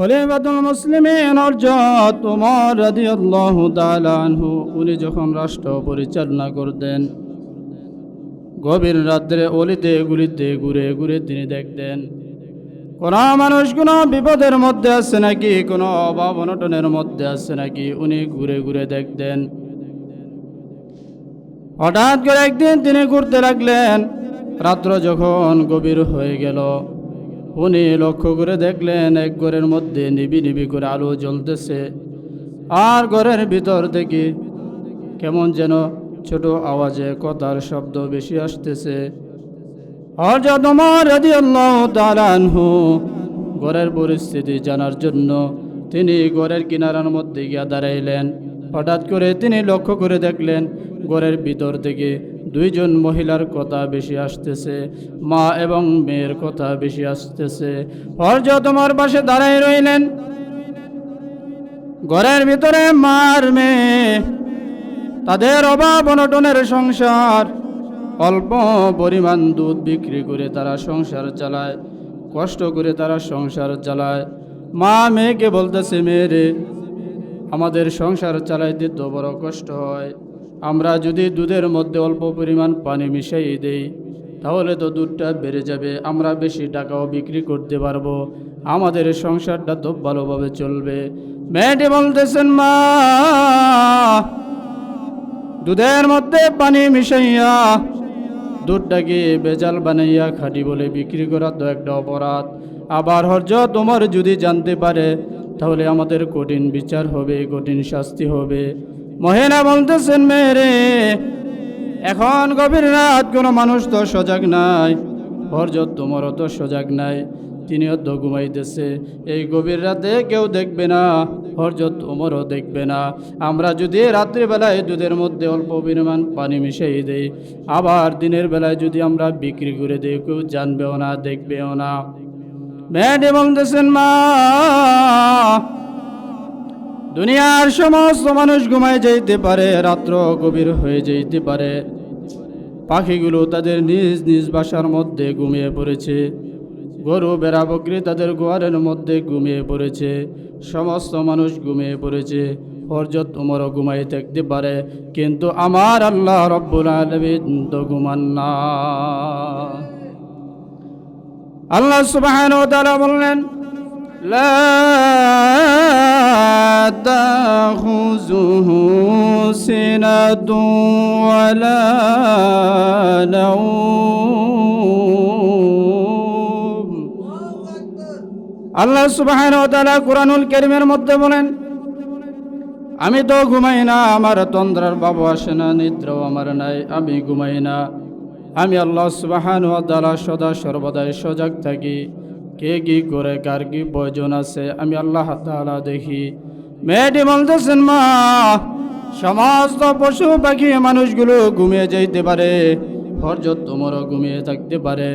খলিফাতুল মুসলিমিন হযরত ওমর রাদিয়াল্লাহু তাআলা আনহু। উনি যখন রাষ্ট্র পরিচালনা করতেন, গভীর রাত্রে অলিতে, গুলিতে, ঘুরে ঘুরে তিনি দেখতেন, কোন মানুষ কোনো বিপদের মধ্যে আছে নাকি, কোনো অভাব অনটনের মধ্যে আছে নাকি, উনি ঘুরে ঘুরে দেখতেন। হঠাৎ করে একদিন তিনি ঘুরতে লাগলেন। রাত্র যখন গভীর হয়ে গেল উনি লক্ষ্য করে দেখলেন এক ঘরের মধ্যে নিবি নিবি করে আলো জ্বলতেছে। আর ঘরের ভিতর থেকে কেমন যেন ছোট আওয়াজে কথার শব্দ বেশি আসতেছে। ঘরের পরিস্থিতি জানার জন্য তিনি ঘরের কিনারার মধ্যে গিয়া দাঁড়াইলেন। হঠাৎ করে তিনি লক্ষ্য করে দেখলেন ঘরের ভিতর থেকে দুইজন মহিলার কথা বেশি আসতেছে, মা এবং মেয়ের কথা বেশি আসতেছে। হরজত তোমার পাশে দাঁড়াই রইলেন। ঘরের ভিতরে মার মেয়ে। তাদের অভাব, অনটনের সংসার। অল্প পরিমাণ দুধ বিক্রি করে তারা সংসার চালায়, কষ্ট করে তারা সংসার চালায়। মা মেয়েকে বলতেছে মেয়েরে আমাদের সংসার চালাইতে তো বড় কষ্ট হয়। আমরা যদি দুধের মধ্যে অল্প পরিমাণ পানি মিশাই দেই, তাহলে তো দুধটা বেড়ে যাবে। আমরা বেশি টাকাও বিক্রি করতে পারব। আমাদের সংসারটা তো ভালোভাবে চলবে। মেয়েটি বলতেছেন মা, দুধের মধ্যে পানি মিশাইয়া দুধটাকে বেজাল বানাইয়া খাটি বলে বিক্রি করা তো একটা অপরাধ। আবার হরজ, তোমার যদি জানতে পারে, তাহলে আমাদের কঠিন বিচার হবে, কঠিন শাস্তি হবে। মহিলা বলতেছেন, মেরে, এখন গভীর রাত, কোনো মানুষ তো সজাগ নাই। হরজত তোমারও তো সজাগ নাই। তিনিও তো ঘুমাইতেছে। এই গভীর রাতে কেউ দেখবে না হরজত ওমরও দেখবে না। আমরা যদি রাত্রিবেলায় দুধের মধ্যে অল্প পরিমাণ পানি মিশিয়ে দেই, আবার দিনের বেলায় যদি আমরা বিক্রি করে দিই, কেউ জানবেও না, দেখবেও না। মেয়েটি বলতেছেন, মা দুনিয়ার সমস্ত মানুষ ঘুমায় যাইতে পারে, রাত্র গভীর হয়ে যাইতে পারে। পাখিগুলো তাদের নিজ নিজ বাসার মধ্যে ঘুমিয়ে পড়েছে। গরু, বেড়া, বকরি তাদের গোয়ারের মধ্যে ঘুমিয়ে পড়েছে। সমস্ত মানুষ ঘুমিয়ে পড়েছে। হরজত উমরও ঘুমাই থাকতে পারে, কিন্তু আমার আল্লাহ রব্বুল আলমিন তো ঘুমান না। আল্লাহ তাআলা বললেন لا تأخذه سنة ولا نوم আল্লাহ সুবহান ও তাআলা কুরআনুল কারীমের মধ্যে বলেন আমি তো ঘুমাই না আমার তন্দ্রার বাবু আসে না নিদ্রাও আমার নাই আমি ঘুমাই না আমি আল্লাহ সুবাহান তালা সদা সর্বদাই সজাগ থাকি কে কি করে কার কি প্রয়োজন আছে আমি আল্লাহ তালা দেখি মেয়েটি বলতেছেন, মা সমস্ত পশু পাখি মানুষগুলো ঘুমিয়ে যেতে পারে, হরজত তোমরও ঘুমিয়ে থাকতে পারে।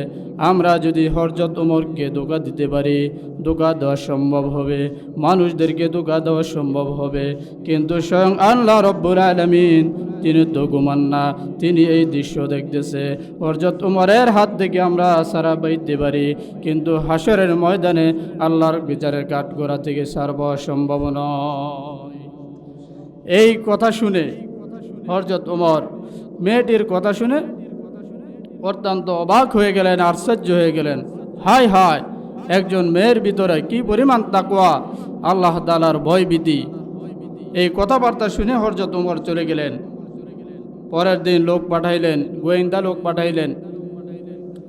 আমরা যদি হরজত ওমরকে ধোকা দিতে পারি দোকা দেওয়া সম্ভব হবে, মানুষদেরকে দোকা দেওয়া সম্ভব হবে। কিন্তু স্বয়ং আল্লাহ রব্বুর আলমিন তিনি তো ঘুমান না, তিনি এই দৃশ্য দেখতেছে। হরজত উমরের হাত থেকে আমরা সারা পাইতে পারি, কিন্তু হাসরের ময়দানে আল্লাহর বিচারের কাঠগোড়া থেকে সারব সম্ভব এই কথা শুনে হরজত উমর মেয়েটির কথা শুনে অত্যন্ত অবাক হয়ে গেলেন, আশ্চর্য হয়ে গেলেন। হায় হায় একজন মেয়ের ভিতরে কি পরিমাণ তাকুয়া আল্লাহ তালার ভয়ভীতি। এই কথাবার্তা শুনে হরজত উমর চলে গেলেন। পরের দিন লোক পাঠাইলেন, গোয়েন্দা লোক পাঠাইলেন,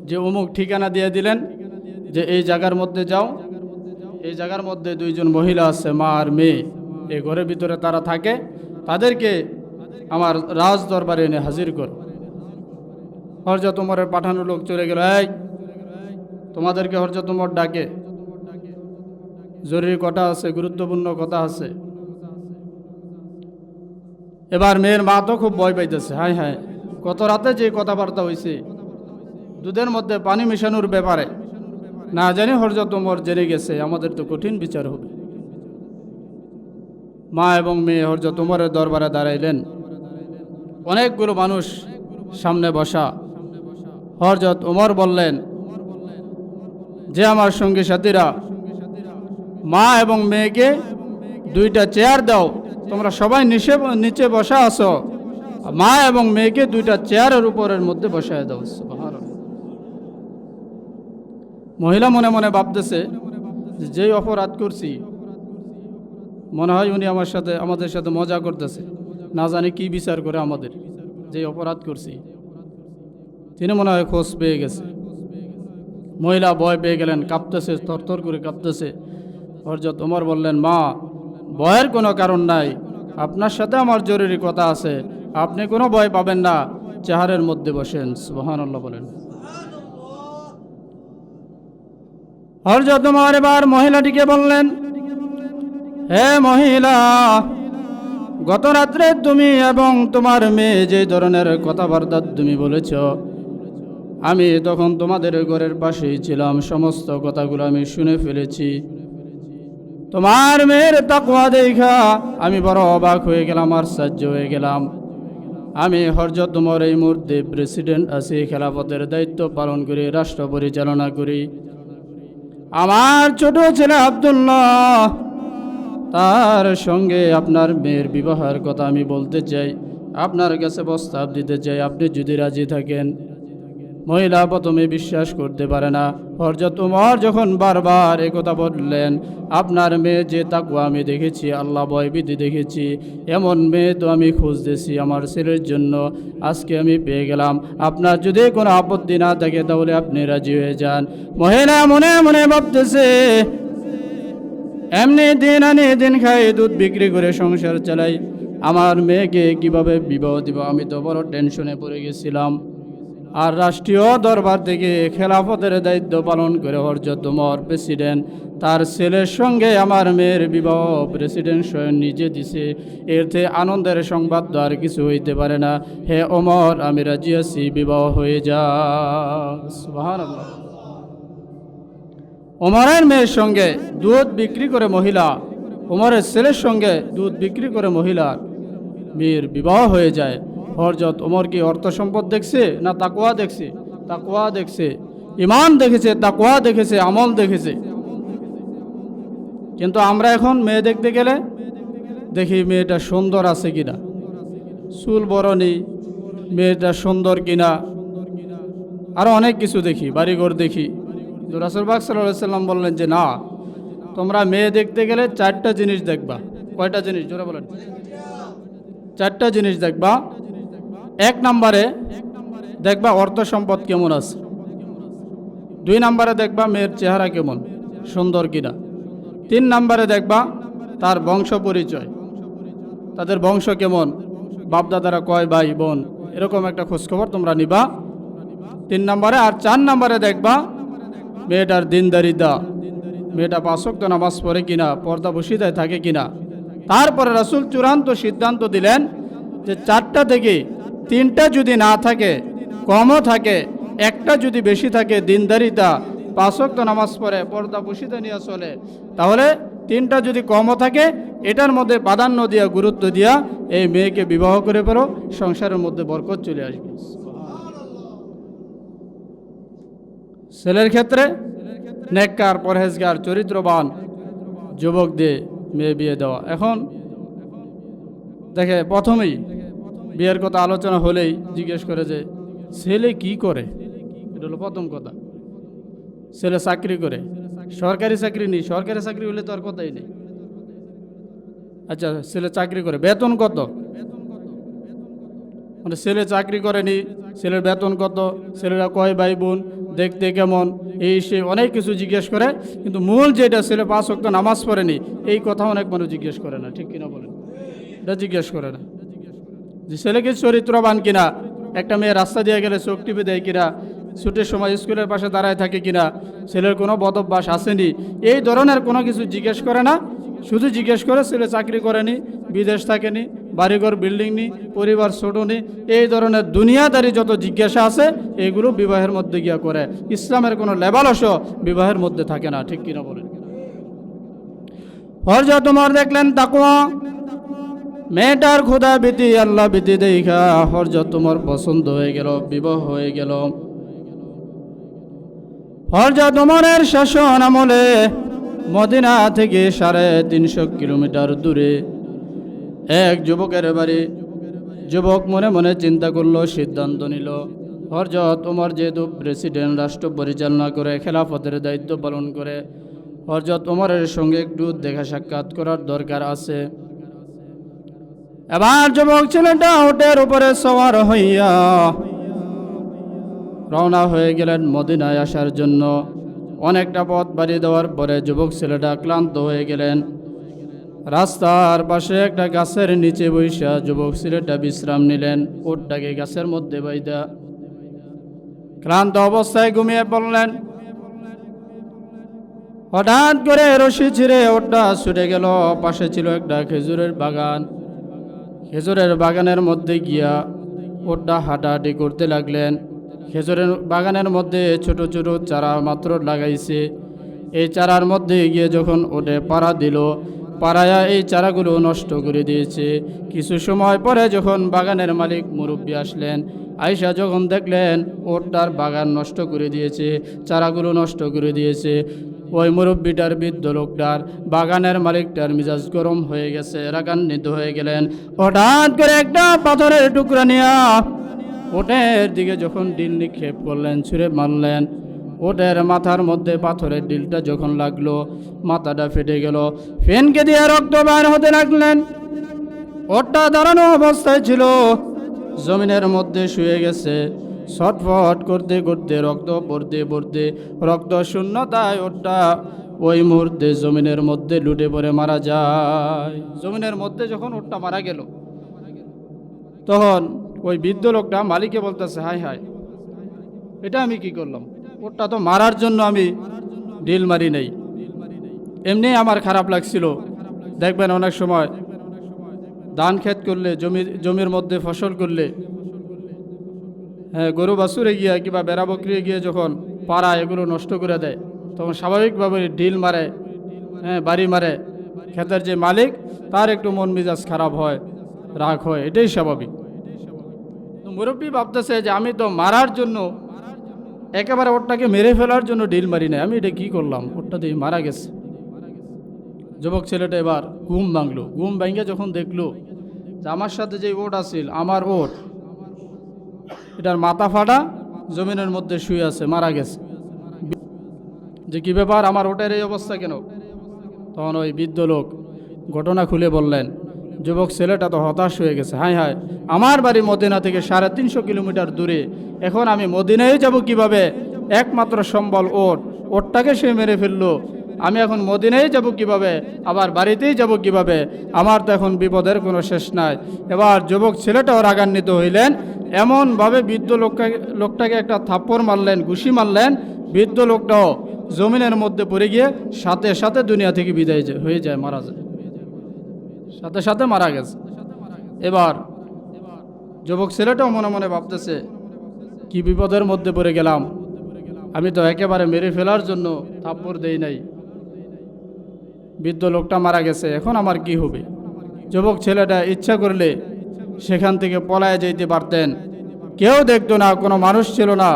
যে অমুক ঠিকানা দিয়ে দিলেন, যে এই জায়গার মধ্যে যাও। এই জায়গার মধ্যে দুইজন মহিলা আছে, মা আর মেয়ে। এই ঘরের ভিতরে তারা থাকে। তাদেরকে আমার রাজ দরবারে এনে হাজির কর। হরজত উমরের পাঠানো লোক চলে গেল, এই, তোমাদেরকে হরজত উমর ডাকে। জরুরি কথা আছে, গুরুত্বপূর্ণ কথা আছে। এবার মেয়ের মা তো খুব ভয় পাইতেছে। হ্যাঁ হ্যাঁ। কত রাতে যে কথাবার্তা হয়েছে দুধের মধ্যে পানি মেশানোর ব্যাপারে। না জানি হরজত উমর জেনে গেছে, আমাদের তো কঠিন বিচার হবে। মা এবং মেয়ে হরজত উমরের দরবারে দাঁড়াইলেন। অনেকগুলো মানুষ সামনে বসা। হরজত ওমর বললেন, যে আমার সঙ্গী সাথীরা, মা এবং মেয়েকে দুইটা চেয়ার দাও। তোমরা সবাই নিচে নিচে বসা আছো। মা এবং মেয়েকে দুইটা চেয়ারের উপরের মধ্যে বসায় দাও মহিলা মনে মনে ভাবতেছে যেই অপরাধ করছি, মনে হয় উনি আমার সাথে, আমাদের সাথে মজা করতেছে। না জানি কি বিচার করে আমাদের যে অপরাধ করছি। তিনি মনে হয় খোঁজ পেয়ে গেছে। মহিলা ভয় পেয়ে গেলেন, কাঁপতেছে, থরথর করে কাঁপতেছে। হরজত ওমর বললেন, মা ভয়ের কোনো কারণ নাই। আপনার সাথে আমার জরুরি কথা আছে। আপনি কোনো ভয় পাবেন না। চেহারের মধ্যে বসেন। সুবহানাল্লাহ বলেন। হরজত এবার মহিলাটিকে বললেন, হে মহিলা, গত রাত্রে তুমি এবং তোমার মেয়ে যে ধরনের কথাবার্তা তুমি বলেছ, আমি তখন তোমাদের ঘরের পাশেই ছিলাম। সমস্ত কথাগুলো আমি শুনে ফেলেছি। তোমার মেয়ের তাকুয়া দেখা আমি বড় অবাক হয়ে গেলাম আর সাহায্য হয়ে গেলাম। আমি হরজত তোমার এই মুহূর্তে প্রেসিডেন্ট আছি, খেলাফতের দায়িত্ব পালন করি, রাষ্ট্র পরিচালনা করি। আমার ছোট ছেলে আবদুল্লাহ, তার সঙ্গে আপনার মেয়ের বিবাহের কথা আমি বলতে চাই। আপনার কাছে প্রস্তাব দিতে চাই, আপনি যদি রাজি থাকেন। মহিলা প্রথমে বিশ্বাস করতে পারে না। হরজত উমর যখন বারবার এ কথা বললেন, আপনার মেয়ে যে তাকুয়া আমি দেখেছি, আল্লাহ ভয়বিধি দেখেছি, এমন মেয়ে তো আমি খুঁজতেছি আমার ছেলের জন্য। আজকে আমি পেয়ে গেলাম। আপনার যদি কোনো আপত্তি না থাকে, তাহলে আপনি রাজি হয়ে যান। মহিলা মনে মনে ভাবতেছে, এমনি দিন আনি দিন খাই, দুধ বিক্রি করে সংসার চালাই। আমার মেয়েকে কীভাবে বিবাহ দিব? আমি তো বড় টেনশনে পড়ে গেছিলাম। আর রাষ্ট্রীয় দরবার থেকে খেলাফতের দায়িত্ব পালন করে হরজত উমর প্রেসিডেন্ট। তার ছেলের সঙ্গে আমার মেয়ের বিবাহ প্রেসিডেন্ট স্বয়ং নিজে দিছে। এর থেকে আনন্দের সংবাদ তো আর কিছু হইতে পারে না। হে অমর আমি রাজি আছি, বিবাহ হয়ে যা। ওমরের মেয়ের সঙ্গে দুধ বিক্রি করে মহিলা, ওমরের ছেলের সঙ্গে দুধ বিক্রি করে মহিলার মেয়ের বিবাহ হয়ে যায়। হরজত। ওমর কি অর্থ সম্পদ দেখছে না তাকুয়া দেখছে? তাকুয়া দেখছে। ইমান দেখেছে তাকুয়া দেখেছে, আমল দেখেছে। কিন্তু আমরা এখন মেয়ে দেখতে গেলে দেখি মেয়েটা সুন্দর আছে কিনা। চুল বড় নেই, মেয়েটা সুন্দর কিনা। আরও অনেক কিছু দেখি, বাড়িঘর দেখি। রাসুলবাগ সাল্লাম বললেন যে, না, তোমরা মেয়ে দেখতে গেলে চারটা জিনিস দেখবা। কয়টা জিনিস? জোরে বলেন। চারটা জিনিস দেখবা। এক নম্বরে দেখবা অর্থ সম্পদ কেমন আছে। দুই নম্বরে দেখবা মেয়ের চেহারা কেমন, সুন্দর কিনা। তিন নম্বরে দেখবা তার বংশ পরিচয়, তাদের বংশ কেমন, বাপদাদারা কয় ভাই বোন, এরকম একটা খোঁজখবর তোমরা নিবা। তিন নম্বরে আর চার নম্বরে দেখবা মেয়েটার দিনদারিতা, মেয়েটা পাঁচক্ত নামাজ পড়ে কিনা, পর্দা বসিদায় থাকে কিনা। তারপরে রাসুল চূড়ান্ত সিদ্ধান্ত দিলেন যে চারটা থেকে তিনটা যদি না থাকে, কমও থাকে, একটা যদি বেশি থাকে, দিনদারিতা পাঁচক্ত নামাজ পড়ে, পর্দা বসিদা নিয়ে চলে। তাহলে তিনটা যদি কমও থাকে, এটার মধ্যে প্রাধান্য দিয়া, গুরুত্ব দিয়া এই মেয়েকে বিবাহ করে পেরো সংসারের মধ্যে বরকত চলে আসবে। ছেলের ক্ষেত্রে নেককার, পরহেজগার, চরিত্রবান যুবক দিয়ে মেয়ে বিয়ে দেওয়া। এখন দেখে প্রথমেই বিয়ের কথা আলোচনা হলেই জিজ্ঞেস করে যে, ছেলে কি করে? এটা হলো প্রথম কথা। ছেলে চাকরি করে। সরকারি চাকরি নেই। সরকারি চাকরি হলে তো আর কথাই নেই। আচ্ছা ছেলে চাকরি করে। বেতন কত? মানে ছেলে চাকরি করেনি, ছেলের বেতন কত? ছেলেরা কয় ভাই বোন? দেখতে কেমন? এই সে অনেক কিছু জিজ্ঞেস করে, কিন্তু মূল যেটা ছেলে পাঁচ অক্ত নামাজ পড়েনি, এই কথা অনেক মানুষ জিজ্ঞেস করে না। ঠিক কিনা বলেন? এটা জিজ্ঞেস করে না। যে ছেলেকে চরিত্রবান কিনা, একটা মেয়ে রাস্তা দিয়ে গেলে চোখ টিপে দেয় কিনা, ছুটির সময় স্কুলের পাশে দাঁড়ায় থাকে কিনা, ছেলের কোনো বদভ্যাস আসেনি, এই ধরনের কোনো কিছু জিজ্ঞেস করে না। শুধু জিজ্ঞেস করে ছেলে চাকরি করেনি, বিদেশ থাকেনি, বাড়িঘর বিল্ডিং নি, পরিবার ছোট নি এই ধরনের দুনিয়াদারি যত জিজ্ঞাসা আছে এইগুলো বিবাহের মধ্যে গিয়া করে। ইসলামের কোনো লেবালসও বিবাহের মধ্যে থাকে না, ঠিক কিনা বলেন? হরজা, তোমার দেখলেন তাকুয়া মেয়েটার খোদা বিতি আল্লাহ বিতি দেখা হরজত তোমার পছন্দ হয়ে গেল, বিবাহ হয়ে গেল। হরজত তোমারের শাসন আমলে মদিনা থেকে সাড়ে তিনশো কিলোমিটার দূরে। এক যুবকের বাড়ি। যুবক মনে মনে চিন্তা করল, সিদ্ধান্ত নিল হরজত ওমর যেহেতু প্রেসিডেন্ট, রাষ্ট্র পরিচালনা করে, খেলাফতের দায়িত্ব পালন করে হরজত ওমরের সঙ্গে একটু দেখা সাক্ষাৎ করার দরকার আছে। এবার যুবক ছেলেটা ওটের উপরে সওয়ার হইয়া রওনা হয়ে গেলেন মদিনায় আসার জন্য। অনেকটা পথ বাড়ি দেওয়ার পরে যুবক ছেলেটা ক্লান্ত হয়ে গেলেন। রাস্তার পাশে একটা গাছের নিচে বৈশা যুবক ছেলেটা বিশ্রাম নিলেন। ওটটাকে গাছের মধ্যে বাইদা ক্লান্ত অবস্থায় ঘুমিয়ে পড়লেন। হঠাৎ করে রশি ছিঁড়ে ওটটা ছুটে গেল। পাশে ছিল একটা খেজুরের বাগান। খেজুরের বাগানের মধ্যে গিয়া ওটা হাঁটাহাঁটি করতে লাগলেন। খেজুরের বাগানের মধ্যে ছোট ছোট চারা মাত্র লাগাইছে। এই চারার মধ্যে গিয়ে যখন ওটে পাড়া দিল, পাড়ায়া এই চারাগুলো নষ্ট করে দিয়েছে। কিছু সময় পরে যখন বাগানের মালিক মুরব্বী আসলেন আয়সা যখন দেখলেন ওটার বাগান নষ্ট করে দিয়েছে, চারাগুলো নষ্ট করে দিয়েছে ওই মুরব্বীটার বৃদ্ধ লোকটার বাগানের মালিকটার মিজাজ গরম হয়ে গেছে, রাগান্বিত হয়ে গেলেন। হঠাৎ করে একটা পাথরের টুকরা নিয়া ওটের দিকে যখন ডিল নিক্ষেপ করলেন, ছুঁড়ে মারলেন। ওটের মাথার মধ্যে পাথরের ডিলটা যখন লাগল, মাথাটা ফেটে গেল। ফেনকে দিয়ে রক্ত বার হতে লাগলেন। ওটটা দাঁড়ানো অবস্থায় ছিল, জমিনের মধ্যে শুয়ে গেছে। ছটফট করতে করতে, রক্ত পড়তে পড়তে, রক্ত শূন্যতায় ওটা ওই মুহূর্তে জমিনের মধ্যে লুটে পড়ে মারা যায়। জমিনের মধ্যে যখন ওটা মারা গেল, তখন ওই বৃদ্ধ লোকটা মালিকে বলতেছে হাই হাই এটা আমি কি করলাম? ওটা তো মারার জন্য আমি ডিল মারি নেই। এমনি আমার খারাপ লাগছিল। দেখবেন অনেক সময় ধান ক্ষেত করলে, জমি জমির মধ্যে ফসল করলে গরু বাছুরে গিয়া কিংবা বেড়া বকরিয়ে গিয়ে যখন পাড়া এগুলো নষ্ট করে দেয়, তখন স্বাভাবিকভাবে ডিল মারে হ্যাঁ বাড়ি মারে। ক্ষেতের যে মালিক, তার একটু মন মেজাজ খারাপ হয়, রাগ হয়, এটাই স্বাভাবিক। মুরব্বী ভাবতেছে যে আমি তো মারার জন্য একেবারে ওরটাকে মেরে ফেলার জন্য ডিল মারি নাই। আমি এটা কি করলাম? ওরটা দিয়ে মারা গেছে। যুবক ছেলেটা এবার ঘুম ভাঙলো। ঘুম ভাঙে যখন দেখল যে আমার সাথে যে ওট আছিল, আমার ওট এটার মাথা ফাটা, জমিনের মধ্যে শুয়ে আছে, মারা গেছে। যে কি ব্যাপার, আমার ওটার এই অবস্থা কেন? তখন ওই বৃদ্ধ লোক ঘটনা খুলে বললেন, যুবক ছেলেটা তো হতাশ হয়ে গেছে। হাই হাই আমার বাড়ি মদিনা থেকে সাড়ে তিনশো কিলোমিটার দূরে। এখন আমি মদিনায় যাব কীভাবে? একমাত্র সম্বল ওট ওটটাকে সে মেরে ফেলল। আমি এখন মদিনায় যাব কীভাবে? আবার বাড়িতেই যাব কীভাবে? আমার তো এখন বিপদের কোনো শেষ নাই। এবার যুবক ছেলেটাও রাগান্বিত হইলেন। এমনভাবে বৃদ্ধ লোকটাকে লোকটাকে একটা থাপ্পড় মারলেন, ঘুষি মারলেন। বৃদ্ধ লোকটাও জমিনের মধ্যে পড়ে গিয়ে সাথে সাথে দুনিয়া থেকে বিদায় হয়ে যায়, মারা যায়। সাথে সাথে মারা গেছে। এবার যুবক ছেলেটাও মনে মনে ভাবতেছে, কি বিপদের মধ্যে পড়ে গেলাম। আমি তো একেবারে মেরে ফেলার জন্য থাপ্পড় দেই নাই। বৃদ্ধ লোকটা মারা গেছে, এখন আমার কি হবে? যুবক ছেলেটা ইচ্ছা করলে সেখান থেকে পলায় যেতে পারতেন। কেউ দেখতো না, কোনো মানুষ ছিল না,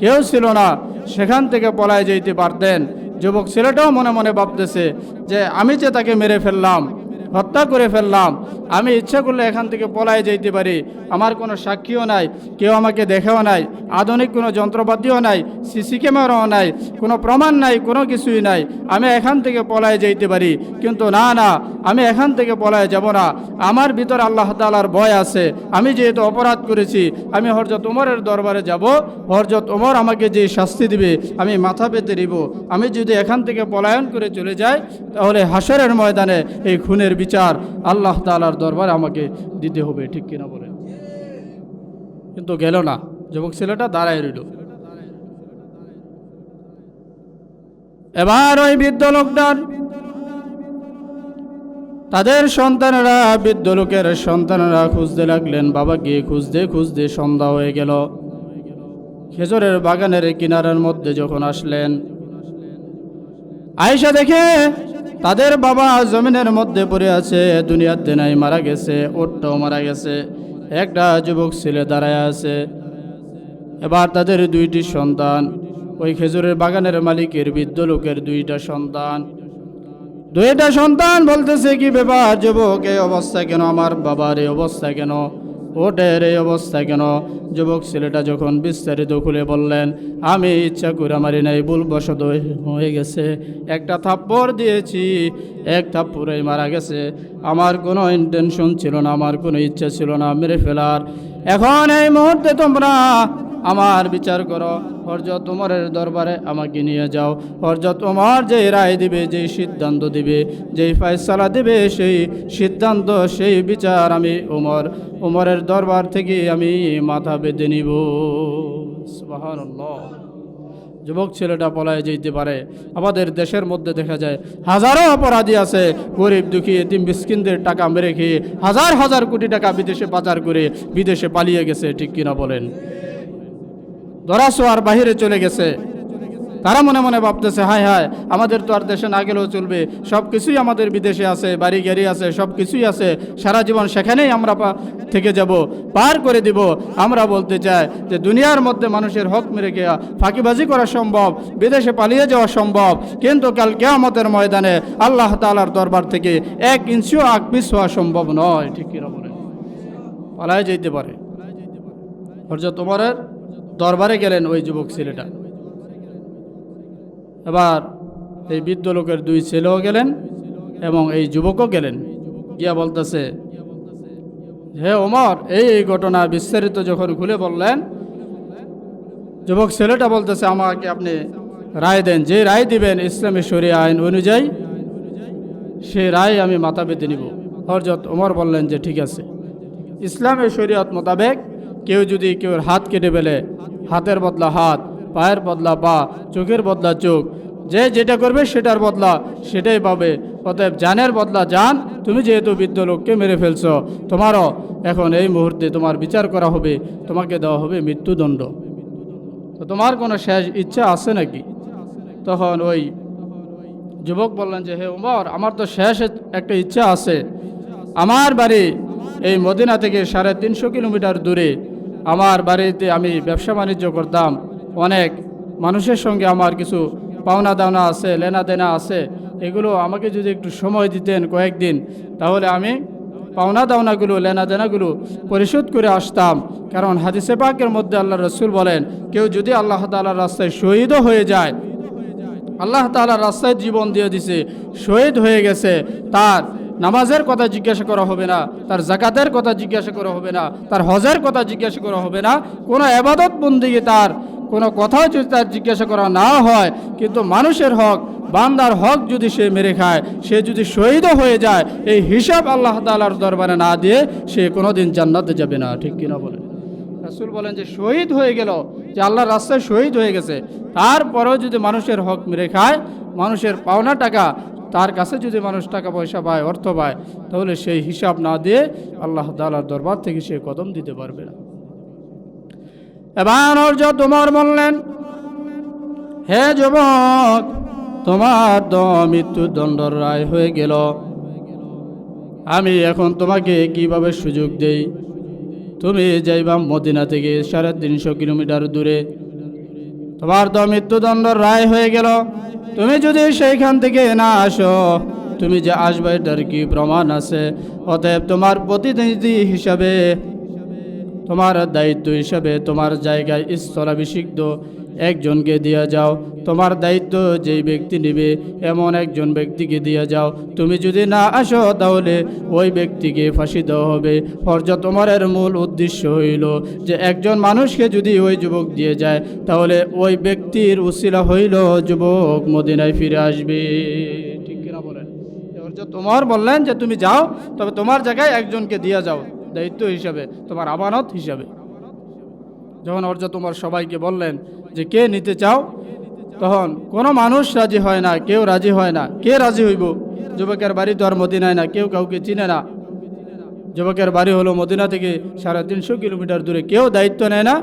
কেউ ছিল না, সেখান থেকে পলায় যেতে পারতেন। যুবক ছেলেটাও মনে মনে ভাবতেছে যে, আমি যে তাকে মেরে ফেললাম হত্যা করে ফেললাম। আমি ইচ্ছা করলে এখান থেকে পলায় যেতে পারি। আমার কোনো সাক্ষীও নাই, কেউ আমাকে দেখেও নাই, আধুনিক কোনো যন্ত্রপাতিও নাই, সিসি ক্যামেরাও নাই, কোনো প্রমাণ নাই, কোনো কিছুই নাই। আমি এখান থেকে পলায় যেতে পারি। কিন্তু না না, আমি এখান থেকে পলায় যাব না। আমার ভিতর আল্লাহ তালার ভয় আছে। আমি যেহেতু অপরাধ করেছি, আমি হরজত ওমরের দরবারে যাব। হরজত ওমর আমাকে যে শাস্তি দিবে, আমি মাথা পেতে দিব আমি যদি এখান থেকে পলায়ন করে চলে যাই, তাহলে হাসরের ময়দানে এই খুনের বিচার আল্লাহ তালার দরবারে আমাকে দিতে হবে, ঠিক কিনা বলেন? কিন্তু গেল না, যুবক ছেলেটা দাঁড়ায় রইল। এবার ওই বৃদ্ধ লোকটার, তাদের সন্তানেরা, বৃদ্ধ লোকের সন্তানেরা খুঁজতে লাগলেন, বাবাকে খুঁজতে খুঁজতে সন্ধ্যা হয়ে গেল। খেজুরের বাগানের কিনারের মধ্যে যখন আসলেন আয়সা দেখে তাদের বাবা জমিনের মধ্যে পড়ে আছে, দুনিয়াতে নাই, মারা গেছে ওটটাও মারা গেছে। একটা যুবক ছেলে দাঁড়ায় আছে। এবার তাদের দুইটি সন্তান, ওই খেজুরের বাগানের মালিকের বৃদ্ধ লোকের দুইটা সন্তান। দুইটা সন্তান বলতেছে, কি ব্যাপার যুবক, এই অবস্থা কেন? আমার বাবার এই অবস্থা কেন? ওটের এই অবস্থা কেন? যুবক ছেলেটা যখন বিস্তারিত খুলে বললেন, আমি ইচ্ছা করে মারি নাই ভুলবশত হয়ে গেছে। একটা থাপ্পড় দিয়েছি, এক থাপ্পড়েই মারা গেছে। আমার কোনো ইন্টেনশন ছিল না, আমার কোনো ইচ্ছা ছিল না, মেরে ফেলার। এখন এই মুহূর্তে তোমরা আমার বিচার করো। হরজত তোমারের দরবারে আমাকে নিয়ে যাও। হরজত তোমার যে রায় দিবে যেই সিদ্ধান্ত দিবে যেই ফয়সালা দিবে, সেই সিদ্ধান্ত, সেই বিচার আমি উমর উমরের দরবার থেকে আমি মাথা বেঁধে নিব। যুবক ছেলেটা পলায় যেতে পারে। আমাদের দেশের মধ্যে দেখা যায়, হাজারো অপরাধী আছে। গরিব, দুঃখী, এতিম বিস্কিনদের টাকা মেরে খেয়ে হাজার হাজার কোটি টাকা বিদেশে পাচার করে বিদেশে পালিয়ে গেছে, ঠিক কিনা বলেন? দরাসোয়ার বাহিরে চলে গেছে। তারা মনে মনে ভাবতেছে, হায় হায়, আমাদের তো আর দেশে না গেলেও চলবে। সব কিছুই আমাদের বিদেশে আছে, বাড়ি গাড়ি আছে, সব কিছুই আছে। সারা জীবন সেখানেই আমরা থেকে যাব। পার করে দিব। আমরা বলতে চাই যে দুনিয়ার মধ্যে মানুষের হক মেরে গিয়া ফাঁকিবাজি করা সম্ভব, বিদেশে পালিয়ে যাওয়া সম্ভব। কিন্তু কাল কেয়ামতের ময়দানে আল্লাহ তালার দরবার থেকে এক ইঞ্চিও আগ পিছ হওয়া সম্ভব নয়। ঠিক বলে পালায় যেতে পারে। তোমারের দরবারে গেলেন ওই যুবক ছেলেটা। এবার এই বৃদ্ধ লোকের দুই ছেলেও গেলেন এবং এই যুবকও গেলেন। গিয়া বলতেছে, হে ওমর, এই এই ঘটনা বিস্তারিত যখন খুলে বললেন, যুবক ছেলেটা বলতেছে, আমাকে আপনি রায় দেন। যে রায় দিবেন ইসলামী শরীয় আইন অনুযায়ী, সে রায় আমি মাথা পেতে নিব। হরজত ওমর বললেন যে, ঠিক আছে। ইসলামের শরীয়ত মোতাবেক কেউ যদি কেউ হাত কেটে ফেলে, হাতের বদলা হাত, পায়ের বদলা পা, চোখের বদলা চোখ, যে যেটা করবে সেটার বদলা সেটাই পাবে। অতএব জানের বদলা জান, তুমি যেহেতু বৃদ্ধ লোককে মেরে ফেলছ, তোমারও এখন এই মুহূর্তে তোমার বিচার করা হবে, তোমাকে দেওয়া হবে মৃত্যুদণ্ড। তো তোমার কোনো শেষ ইচ্ছা আছে নাকি? তখন ওই যুবক বললেন যে, হে উমর আমার তো শেষ একটা ইচ্ছা আছে। আমার বাড়ি এই মদিনা থেকে সাড়ে তিনশো কিলোমিটার দূরে। আমার বাড়িতে আমি ব্যবসা বাণিজ্য করতাম। অনেক মানুষের সঙ্গে আমার কিছু পাওনা দাওনা আছে, লেনা দেনা আছে। এগুলো আমাকে যদি একটু সময় দিতেন কয়েকদিন, তাহলে আমি পাওনা দাওনাগুলো, লেনা দেনাগুলো পরিশোধ করে আসতাম। কারণ হাদিসে পাকের মধ্যে আল্লাহ রসুল বলেন, কেউ যদি আল্লাহ তাআলার রাস্তায় শহীদও হয়ে যায়, আল্লাহ তাআলা রাস্তায় জীবন দিয়ে দিছে, শহীদ হয়ে গেছে, তার নামাজের কথা জিজ্ঞাসা করা হবে না, তার জাকাতের কথা জিজ্ঞাসা করা হবে না, তার হজের কথা জিজ্ঞাসা করা হবে না, কোনো আবাদত বন্দিকে তার, কোনো কথাও যদি তার জিজ্ঞাসা করা না হয়, কিন্তু মানুষের হক, বান্দার হক যদি সে মেরে খায়, সে যদি শহীদও হয়ে যায়, এই হিসাব আল্লাহ তালার দরবারে না দিয়ে সে কোনোদিন জান্নাতে যাবে না, ঠিক কিনা বলে রাসুল বলেন যে শহীদ হয়ে গেল, যে আল্লাহর রাস্তায় শহীদ হয়ে গেছে, তারপরেও যদি মানুষের হক মেরে খায়, মানুষের পাওনা টাকা তার কাছে যদি মানুষ টাকা পয়সা পায়, অর্থ পায়, তাহলে সেই হিসাব না দিয়ে আল্লাহ তালার দরবার থেকে সে কদম দিতে পারবে না। এবার অর্জ তোমার বললেন, হে যুবক, তোমার তো মৃত্যুদণ্ডর রায় হয়ে গেল। আমি এখন তোমাকে কীভাবে সুযোগ দেই? তুমি যাইবা মদিনা থেকে সাড়ে তিনশো কিলোমিটার দূরে তোমার তো মৃত্যুদণ্ড রায় হয়ে গেল। তুমি যদি সেইখান থেকে না আসো, তুমি যে আসবে এটার কি প্রমাণ আছে? অতএব তোমার প্রতিনিধি হিসাবে, তোমার দায়িত্ব হিসাবে, তোমার জায়গায় স্থলাভিষিক্ত একজনকে দিয়ে যাও। তোমার দায়িত্ব যেই ব্যক্তি নেবে, এমন একজন ব্যক্তিকে দিয়ে যাও। তুমি যদি না আসো, তাহলে ওই ব্যক্তিকে ফাঁসি দেওয়া হবে। ফরজ তোমারের মূল উদ্দেশ্য হইল যে, একজন মানুষকে যদি ওই যুবক দিয়ে যায়, তাহলে ওই ব্যক্তির উশিলা হইল যুবক মদিনায় ফিরে আসবে। ঠিক কিনা বলেন? তোমার বললেন যে, তুমি যাও, তবে তোমার জায়গায় একজনকে দিয়ে যাও, দায়িত্ব হিসাবে, তোমার আমানত হিসাবে। যখন অর্জ তোমার সবাইকে বললেন যে কে নিতে চাও, তখন কোনো মানুষ রাজি হয় না, কেউ রাজি হয় না। কে রাজি হইব? যুবকের বাড়ি তো আর মদিনায় না কেউ কাউকে চিনে না। যুবকের বাড়ি হলো মদিনা থেকে সাড়ে তিনশো কিলোমিটার দূরে। কেউ দায়িত্ব নেয় না।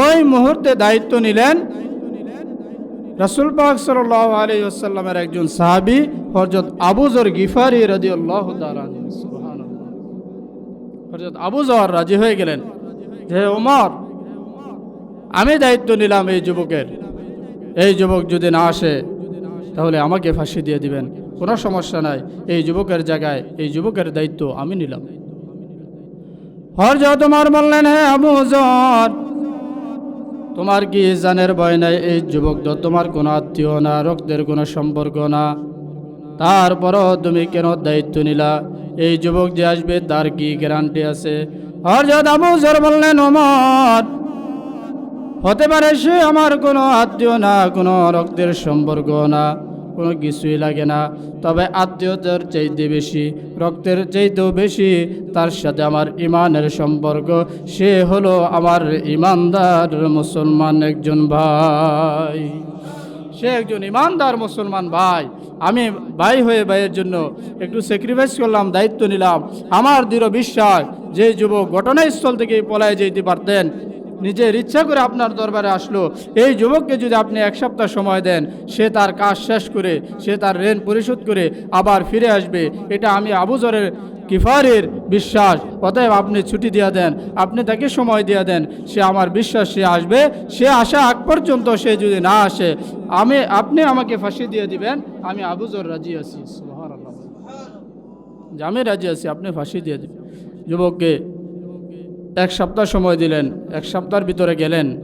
ওই মুহূর্তে দায়িত্ব নিলেন রাসুল পাক সাল্লাহ আলী আসাল্লামের একজন সাহাবি হরজত আবুজর গিফারি রাজি আল্লাহ হরজত আবু জওয়ার রাজি হয়ে গেলেন। যে ওমর আমি দায়িত্ব নিলাম এই যুবকের। এই যুবক যদি না আসে, তাহলে আমাকে ফাঁসি দিয়ে দিবেন। কোনো সমস্যা নাই। এই যুবকের জায়গায়, এই যুবকের দায়িত্ব আমি নিলাম। হরজ তোমার বললেন হ্যাঁ আবু জর তোমার কি জানের ভয় নাই? এই যুবক তো তোমার কোনো আত্মীয় না, রক্তের কোনো সম্পর্ক না। তারপরও তুমি কেন দায়িত্ব নিলা? এই যুবক যে আসবে, তার কি গ্যারান্টি আছে? হরজত আবু জর বললেন, ওমর হতে পারে সে আমার কোনো আত্মীয় না, কোনো রক্তের সম্পর্ক না, কোনো কিছুই লাগে না। তবে আত্মীয়তার চাইতে বেশি, রক্তের চাইতেও বেশি তার সাথে আমার ইমানের সম্পর্ক। সে হলো আমার ইমানদার মুসলমান একজন ভাই। সে একজন ইমানদার মুসলমান ভাই। আমি ভাই হয়ে ভাইয়ের জন্য একটু স্যাক্রিফাইস করলাম, দায়িত্ব নিলাম। আমার দৃঢ় বিশ্বাস যে যুবক ঘটনাস্থল থেকে পলায় যেতে পারতেন নিজের ইচ্ছা করে আপনার দরবারে আসলো। এই যুবককে যদি আপনি এক সপ্তাহ সময় দেন, সে তার কাজ শেষ করে, সে তার ঋণ পরিশোধ করে আবার ফিরে আসবে। এটা আমি আবুজরের কিফারের বিশ্বাস। অতএব আপনি ছুটি দিয়ে দেন, আপনি তাকে সময় দিয়ে দেন। সে আমার বিশ্বাস, সে আসবে। সে আসা আগ পর্যন্ত সে যদি না আসে, আমি, আপনি আমাকে ফাঁসি দিয়ে দিবেন। আমি আবুজর রাজি আছি যে আমি রাজি আছি, আপনি ফাঁসি দিয়ে দিবেন। যুবককে এক সপ্তাহ সময় দিলেন, এক সপ্তাহের ভিতরে গেলেন।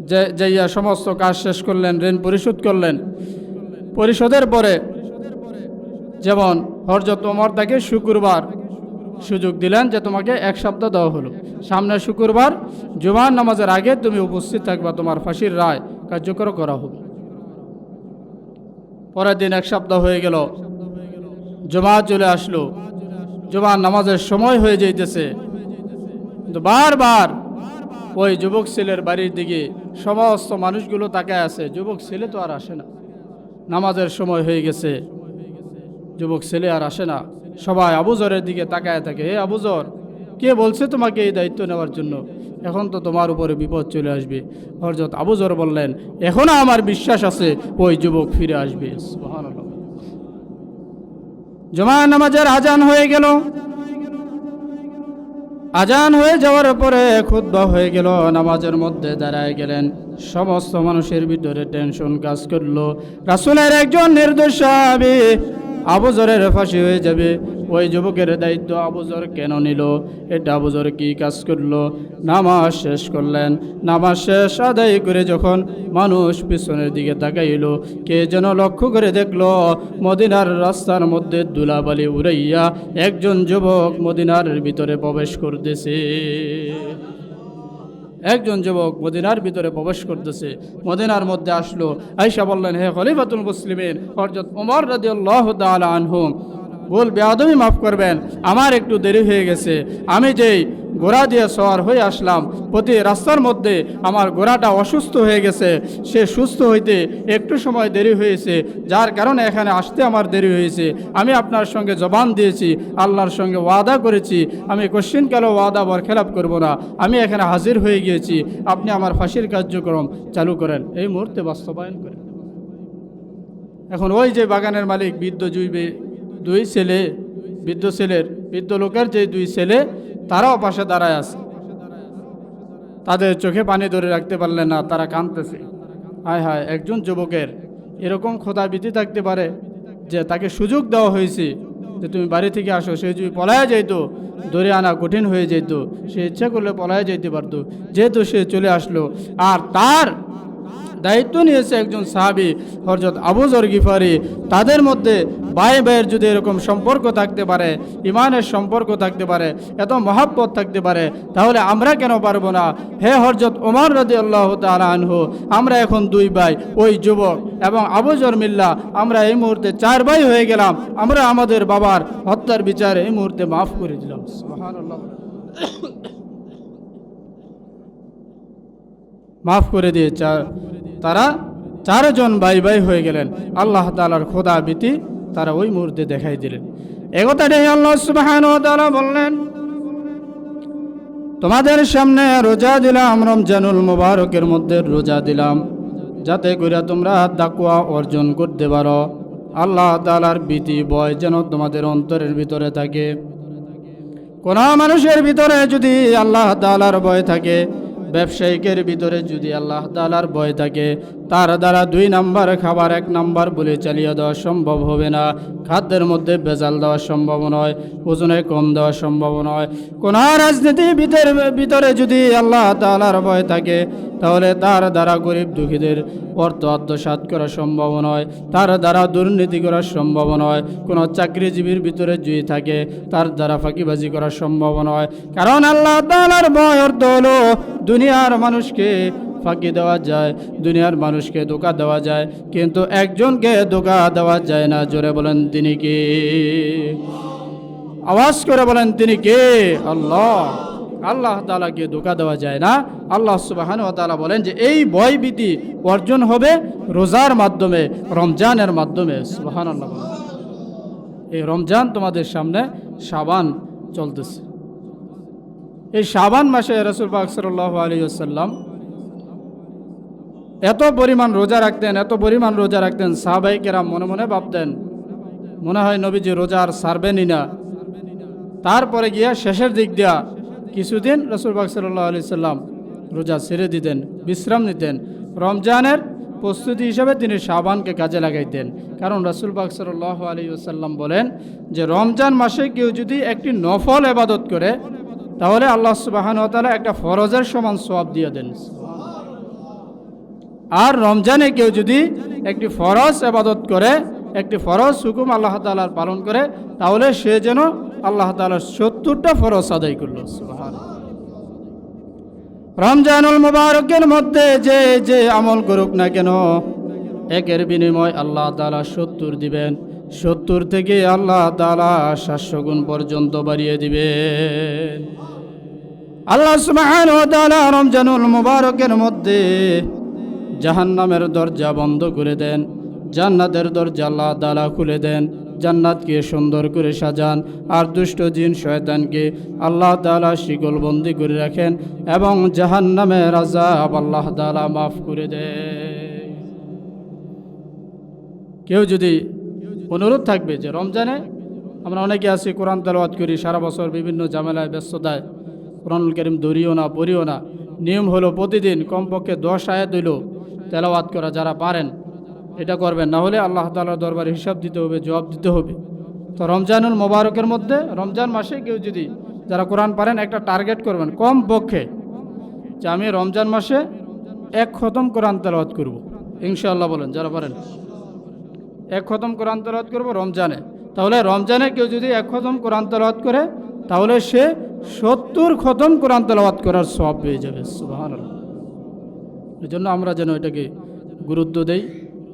যে, যাইয়া সমস্ত কাজ শেষ করলেন, ঋণ পরিশোধ করলেন। পরিশোধের পরে যেমন হরজত ওমর তাকে শুক্রবার সুযোগ দিলেন যে তোমাকে এক সপ্তাহ দেওয়া হলো। সামনে শুক্রবার জুমার নামাজের আগে তুমি উপস্থিত থাকবা, তোমার ফাঁসির রায় কার্যকর করা হবে। পরের দিন এক সপ্তাহ হয়ে গেল জমা চলে আসলো। জুমার নামাজের সময় হয়ে যাইতেছে। বারবার ওই যুবক ছেলের বাড়ির দিকে সমস্ত মানুষগুলো তাকায় আছে। যুবক ছেলে তো আর আসে না। নামাজের সময় হয়ে গেছে। যুবক ছেলে আর আসে না। সবাই আবুজরের দিকে তাকায় থাকে। হে আবুজর কে বলছে তোমাকে এই দায়িত্ব নেওয়ার জন্য? এখন তো তোমার উপরে বিপদ চলে আসবে। হরজত আবুজর বললেন এখনও আমার বিশ্বাস আছে, ওই যুবক ফিরে আসবে। জমা নামাজের আজান হয়ে গেল। আজান হয়ে যাওয়ার পরে ক্ষুদ্র হয়ে গেল, নামাজের মধ্যে দাঁড়ায় গেলেন। সমস্ত মানুষের ভিতরে টেনশন কাজ করল। রাসুলের একজন নির্দোষ আবুজরের ফাঁসি হয়ে যাবে। ওই যুবকের দায়িত্ব আবুজর কেন নিল? এটা আবুজর কি কাজ করল? নামাজ শেষ করলেন। নামাজ শেষ আদায় করে যখন মানুষ পিছনের দিকে তাকাইল, কে যেন লক্ষ্য করে দেখল, মদিনার রাস্তার মধ্যে দুলাবালি উড়াইয়া একজন যুবক মদিনার ভিতরে প্রবেশ করতেছে। একজন যুবক মদিনার ভিতরে প্রবেশ করতেছে। মদিনার মধ্যে আসলো আইসা বললেন, হে খলিফাতুল মুসলিমের হরজত ওমর রাজি আল্লাহ আনহু বল বেয়াদমি মাফ করবেন। আমার একটু দেরি হয়ে গেছে। আমি যেই ঘোড়া দিয়ে সওয়ার হয়ে আসলাম, প্রতি রাস্তার মধ্যে আমার ঘোড়াটা অসুস্থ হয়ে গেছে। সে সুস্থ হইতে একটু সময় দেরি হয়েছে, যার কারণে এখানে আসতে আমার দেরি হয়েছে। আমি আপনার সঙ্গে জবান দিয়েছি, আল্লাহর সঙ্গে ওয়াদা করেছি। আমি কোশ্চিন কালো ওয়াদা বরখেলাপ করব না। আমি এখানে হাজির হয়ে গিয়েছি। আপনি আমার ফাঁসির কার্যক্রম চালু করেন। এই মুহূর্তে বাস্তবায়ন করেন। এখন ওই যে বাগানের মালিক বৃদ্ধ জুইবে দুই ছেলে, বৃদ্ধ ছেলের, বৃদ্ধ লোকের যে দুই ছেলে, তারাও পাশে দাঁড়ায় আছে। তাদের চোখে পানি ধরে রাখতে পারলে না, তারা কাঁদতেছে। হায় হায়, একজন যুবকের এরকম খোদাবিধি থাকতে পারে যে তাকে সুযোগ দেওয়া হয়েছে যে তুমি বাড়ি থেকে আসো, সে যদি পলায় যাইতো, ধরে আনা কঠিন হয়ে যেত সে ইচ্ছা করলে পলায় যাইতে পারতো। যেহেতু সে চলে আসলো, আর তার দায়িত্ব নিয়েছে একজন সাহাবি হরজত আবুজর গিফারি। তাদের মধ্যে ভাই ভাইয়ের যদি এরকম সম্পর্ক থাকতে পারে ইমানের সম্পর্ক থাকতে পারে, এত মহাব্বত থাকতে পারে, তাহলে আমরা কেন পারব না? হে হরজত ওমর রদি আল্লাহ আনহু, আমরা এখন দুই ভাই, ওই যুবক এবং আবুজর মিল্লা, আমরা এই মুহূর্তে চার ভাই হয়ে গেলাম। আমরা আমাদের বাবার হত্যার বিচার এই মুহূর্তে মাফ করে দিলাম। মাফ করে দিয়ে চা- তারা চারজন বাই বাই হয়ে গেলেন। আল্লাহ তালার খোদা বিতি তারা ওই মুহূর্তে দেখাই দিলেন। একথাটাই আল্লাহ সুবহান বললেন, তোমাদের সামনে রোজা দিলাম, রমজানুল মুবারকের মধ্যে রোজা দিলাম। যাতে করে তোমরা দাকুয়া অর্জন করতে পারো। আল্লাহ তালার ভীতি বয় যেন তোমাদের অন্তরের ভিতরে থাকে। কোন মানুষের ভিতরে যদি আল্লাহ তালার ভয় থাকে ব্যবসায়িকের ভিতরে যদি আল্লাহ তালার ভয় থাকে তার দ্বারা দুই নাম্বার খাবার এক নাম্বার বলে চালিয়ে দেওয়া সম্ভব হবে না। খাদ্যের মধ্যে ভেজাল দেওয়া সম্ভব নয়, ওজনে কম দেওয়া সম্ভব নয়। কোন রাজনীতিবিদের ভিতরে যদি আল্লাহ তালার ভয় থাকে, তাহলে তার দ্বারা গরিব দুঃখীদের অর্থ আত্মসাত করা সম্ভব নয়, তার দ্বারা দুর্নীতি করা সম্ভব নয়। কোনো চাকরিজীবীর ভিতরে যদি থাকে, তার দ্বারা ফাঁকিবাজি করা সম্ভব নয়। কারণ আল্লাহ তালার ভয় অর্থ হলো, দুনিয়ার মানুষকে ফাঁকি দেওয়া যায়, দুনিয়ার মানুষকে ধোকা দেওয়া যায়, কিন্তু একজনকে ধোকা দেওয়া যায় না। জোরে বলেন, তিনি কে? আওয়াজ করে বলেন, তিনি কে? আল্লাহ। আল্লাহ তালাকে ধোকা দেওয়া যায় না। আল্লাহ সুবাহান তালা বলেন যে, এই ভয় ভীতি অর্জন হবে রোজার মাধ্যমে, রমজানের মাধ্যমে। সুবাহান আল্লাহ। এই রমজান তোমাদের সামনে সাবান চলতেছে। এই সাবান মাসে রসুল পাক সাল্লাহ আলী আসাল্লাম এত পরিমাণ রোজা রাখতেন, এত পরিমাণ রোজা রাখতেন সাহাবাই কেরাম মনে মনে ভাবতেন, মনে হয় নবীজি রোজা আর সারবেনই না। তারপরে গিয়া শেষের দিক দিয়া কিছুদিন রসুল আলি সাল্লাম রোজা ছেড়ে দিতেন, বিশ্রাম নিতেন। রমজানের প্রস্তুতি হিসাবে তিনি সাবানকে কাজে লাগাইতেন। কারণ রসুল সাল্লাহ আলী সাল্লাম বলেন যে, রমজান মাসে কেউ যদি একটি নফল এবাদত করে, তাহলে আল্লাহ সুবাহান তালা একটা ফরজের সমান সব দিয়ে দেন। আর রমজানে কেউ যদি একটি ফরজ আবাদত করে, একটি ফরজ হুকুম আল্লাহ তালার পালন করে, তাহলে সে যেন আল্লাহ তালার সত্তরটা ফরজ আদায় করল। রমজানুল মুবারকের মধ্যে যে যে আমল করুক না কেন, একের বিনিময় আল্লাহ তালা সত্তর দিবেন। সত্তর থেকে আল্লাহ তালা সাতশো গুণ পর্যন্ত বাড়িয়ে দিবেন। আল্লাহ তাআলা রমজানুল মুবারকের মধ্যে জাহান্নামের দরজা বন্ধ করে দেন। জান্নাতের দরজা আল্লাহ তাআলা খুলে দেন। জান্নাতকে সুন্দর করে সাজান আর দুষ্ট জিন শয়তানকে আল্লাহ তাআলা শিকলবন্দি করে রাখেন এবং জাহান্নামের আজাব আল্লাহ তাআলা মাফ করে দেন। কেউ যদি অনুরোধ থাকবে যে রমজানে আমরা অনেকে আছি, কোরআন তেলাওয়াত করি, সারা বছর বিভিন্ন ঝামেলায়, ব্যস্ততায়, কোরআনুল করিম ধরিও না, পড়িও না। নিয়ম হলো প্রতিদিন কমপক্ষে দশ আয়াত হইল তেলাওয়াত করা যারা পারেন, এটা করবেন। না হলে আল্লাহ তালার দরবারে হিসাব দিতে হবে, জবাব দিতে হবে। তো রমজানুল মোবারকের মধ্যে, রমজান মাসে কেউ যদি, যারা কোরআন পারেন, একটা টার্গেট করবেন কম পক্ষে যে আমি রমজান মাসে এক খতম কোরআন তেলাওয়াত করব। ইনশাআল্লাহ বলেন, যারা পারেন। এক খতম কোরআন তেলাওয়াত করব রমজানে। তাহলে রমজানে কেউ যদি এক খতম কোরআন তেলাওয়াত করে, তাহলে সে সত্তর খতম কোরআন তেলাওয়াত করার সব পেয়ে যাবে। সুবহানাল্লাহ। জন্য আমরা যেন এটাকে গুরুত্ব দেই,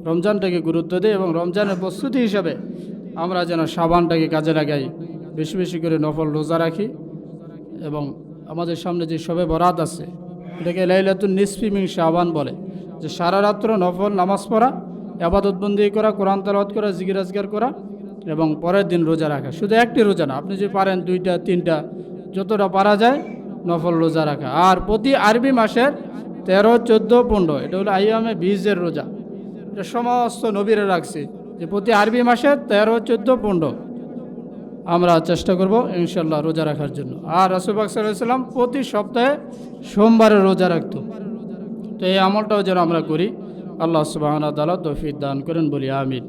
রমজানটাকে গুরুত্ব দেই এবং রমজানের প্রস্তুতি হিসাবে আমরা যেন সাবানটাকে কাজে লাগাই, বেশি বেশি করে নফল রোজা রাখি এবং আমাদের সামনে যে সবে বরাত আছে, এটাকে লাইলাতুন নিসফিমিং সাবান বলে, যে সারা রাত্র নফল নামাজ পড়া আবাদতবন্দি করা, কোরআন তালাওয়াত করা জিগিরাজগার করা এবং পরের দিন রোজা রাখা। শুধু একটি রোজা না, আপনি যদি পারেন দুইটা, তিনটা, যতটা পারা যায় নফল রোজা রাখা। আর প্রতি আরবি মাসের তেরো, চোদ্দ, পনেরো। এটা হলো আইয়ামে বীজের রোজা। এটা সমস্ত নবীরা রাখছি যে প্রতি আরবি মাসে তেরো, চোদ্দ, পনেরো। আমরা চেষ্টা করব ইনশাল্লাহ রোজা রাখার জন্য। আর রাসুবাক সাল্লাম প্রতি সপ্তাহে সোমবারে রোজা রাখত। তো এই আমলটাও যেন আমরা করি, আল্লাহ সুবাহ তালা তৌফিক দান করেন, বলি আমিন।